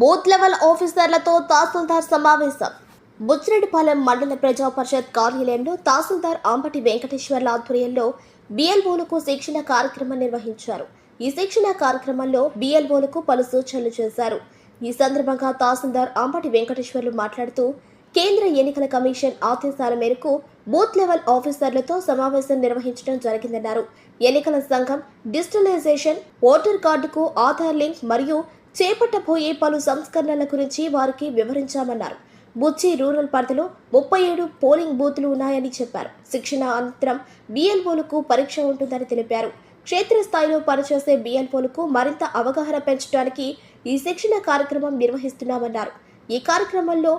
Booth level ఆఫీసర్లతో తహసీల్దార్ సమావేశం. బుచ్చిరెడ్డిపాలెం మండల ప్రజా పరిషత్ కార్యాలయంలో తహసీల్దార్ ఆంబటి వెంకటేశ్వర్ల ఆధ్వర్యంలో బిఎల్ఓలకు శిక్షణ కార్యక్రమం నిర్వహించారు. ఈ శిక్షణ కార్యక్రమంలో బిఎల్ఓలకు పలు సూచనలు చేశారు. ఈ సందర్భంగా తహసీల్దార్ ఆంబటి వెంకటేశ్వర్లు మాట్లాడుతూ కేంద్ర ఎన్నికల కమిషన్ ఆదేశాల మేరకు బూత్ లెవెల్ ఆఫీసర్లతో సమావేశం నిర్వహించడం జరిగిందన్నారు. ఎన్నికల సంఘం డిజిటలైజేషన్ ఓటర్ కార్డుకు ఆధార్ లింక్ మరియు చేపట్టబోయే పలు సంస్కరణల గురించి వారికి వివరించామన్నారు. బుచ్చి రూరల్ పరిధిలో ముప్పై ఏడు పోలింగ్ బూత్లు ఉన్నాయని చెప్పారు. శిక్షణ అనంతరం బిఎల్ఓలకు పరీక్ష ఉంటుందని తెలిపారు. క్షేత్రస్థాయిలో పనిచేసే బిఎల్ఓలకు మరింత అవగాహన పెంచడానికి ఈ శిక్షణ కార్యక్రమం నిర్వహిస్తున్నామన్నారు. ఈ కార్యక్రమంలో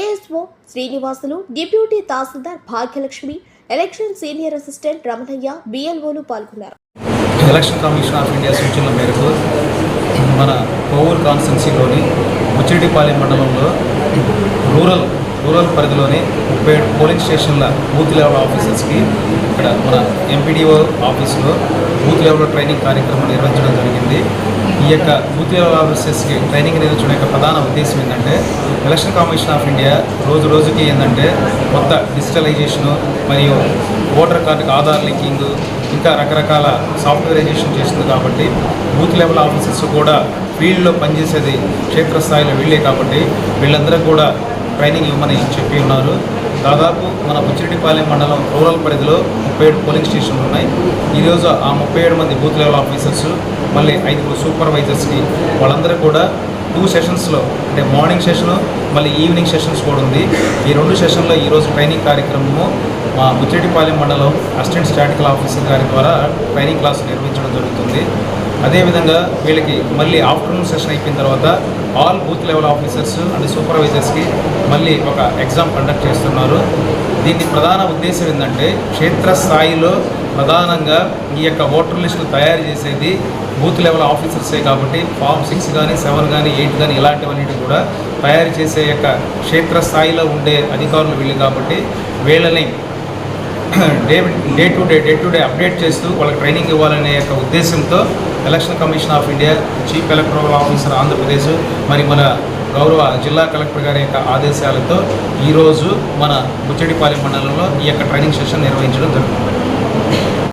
ASO Srinivasulu deputy tahsildar Bhagyalakshmi election senior assistant Ramanaiah బిఎల్ఓలు పాల్గొన్నారు. ఎలక్షన్ కమిషన్ ఆఫ్ ఇండియా సూచనల మేరకు మన కోవూరు కాన్స్టెన్సీలోని ముచ్చిరెడ్డిపాలెం మండలంలో రూరల్ రూరల్ పరిధిలోని ముప్పై ఏడు పోలింగ్ స్టేషన్ల బూత్ లెవెల్ ఆఫీసర్స్కి ఇక్కడ మన ఎంపీడీఓ ఆఫీసులో బూత్ లెవెల్ ట్రైనింగ్ కార్యక్రమం నిర్వహించడం జరిగింది. ఈ యొక్క బూత్ లెవెల్ ఆఫీసర్స్కి ట్రైనింగ్ నిర్వహించడం యొక్క ప్రధాన ఉద్దేశం ఏంటంటే ఎలక్షన్ కమిషన్ ఆఫ్ ఇండియా రోజు రోజుకి ఏంటంటే కొత్త డిజిటలైజేషను మరియు ఓటర్ కార్డుకి ఆధార్ లింకింగ్ ఇంకా రకరకాల సాఫ్ట్వేరైజేషన్ చేస్తుంది కాబట్టి బూత్ లెవెల్ ఆఫీసర్స్ కూడా ఫీల్డ్లో పనిచేసేది క్షేత్రస్థాయిలో వీళ్ళే కాబట్టి వీళ్ళందరూ కూడా ట్రైనింగ్ ఇవ్వమని చెప్పి ఉన్నారు. దాదాపు మన ముచ్చిరెడ్డిపాలెం మండలం రూరల్ పరిధిలో ముప్పై ఏడు పోలింగ్ స్టేషన్లు ఉన్నాయి. ఈరోజు ఆ ముప్పై ఏడు మంది బూత్ లెవెల్ ఆఫీసర్స్ మళ్ళీ ఐదుగురు సూపర్వైజర్స్కి వాళ్ళందరూ కూడా టూ సెషన్స్లో అంటే మార్నింగ్ సెషను మళ్ళీ ఈవినింగ్ సెషన్స్ కూడా ఉంది. ఈ రెండు సెషన్లో ఈరోజు ట్రైనింగ్ కార్యక్రమము మా బుచ్చిరెడ్డిపాలెం మండలం అసిస్టెంట్ స్టాటికల్ ఆఫీసర్ గారి ద్వారా ట్రైనింగ్ క్లాస్ నిర్వహించడం జరుగుతుంది. అదేవిధంగా వీళ్ళకి మళ్ళీ ఆఫ్టర్నూన్ సెషన్ అయిపోయిన తర్వాత all booth level officers and సూపర్వైజర్స్కి మళ్ళీ ఒక ఎగ్జామ్ కండక్ట్ చేస్తున్నారు. దీని ప్రధాన ఉద్దేశం ఏంటంటే క్షేత్రస్థాయిలో ప్రధానంగా ఈ యొక్క ఓటర్ లిస్టులు తయారు చేసేది బూత్ లెవెల్ ఆఫీసర్సే కాబట్టి ఫామ్ సిక్స్ కానీ సెవెన్ కానీ ఎయిట్ కానీ ఇలాంటివన్నిటి కూడా తయారు చేసే యొక్క క్షేత్రస్థాయిలో ఉండే అధికారులు వీళ్ళు కాబట్టి వీళ్ళని day day to day day to day update చేస్తూ వాళ్ళకి ట్రైనింగ్ ఇవ్వాలనే యొక్క ఉద్దేశంతో election commission of India chief electoral officer Andhra Pradesh మరి మన గౌరవ జిల్లా కలెక్టర్ గారి యొక్క ఆదేశాలతో ఈరోజు మన ముచ్చడిపాలెం మండలంలో ఈ యొక్క ట్రైనింగ్ సెషన్ నిర్వహించడం జరుగుతుంది. Thank you.